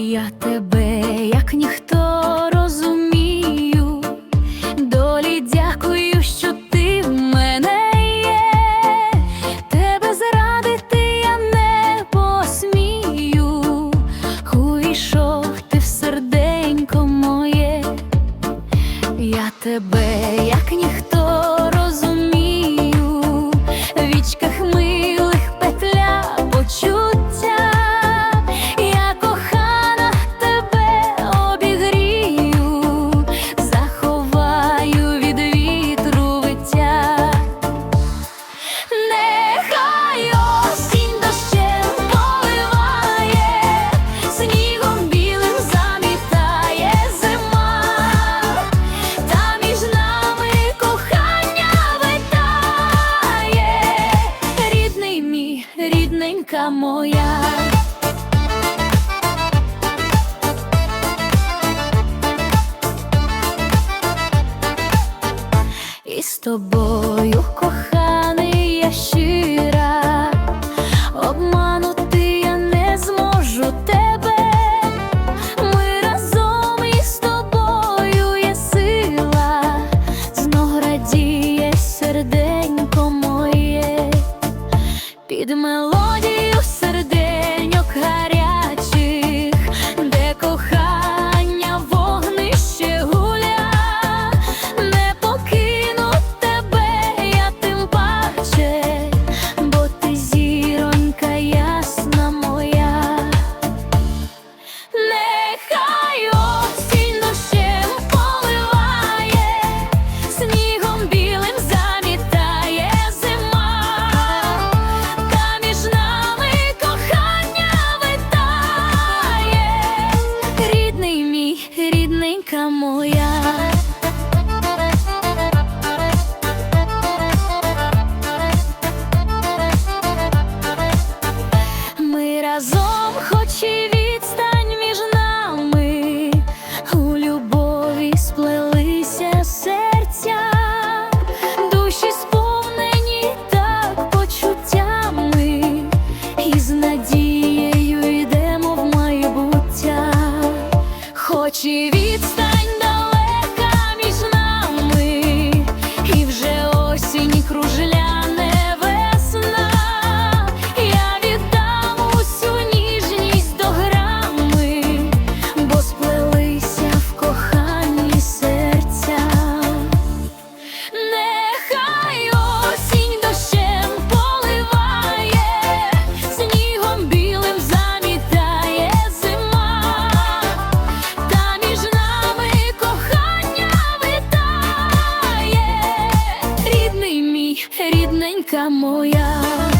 Я тебе, як ніхто. маленька моя. І з тобою коханий я щира, обманути я не зможу тебе, ми разом із тобою є сила, знов серденько моє. Під мелодію Come on, yeah. рідненька моя.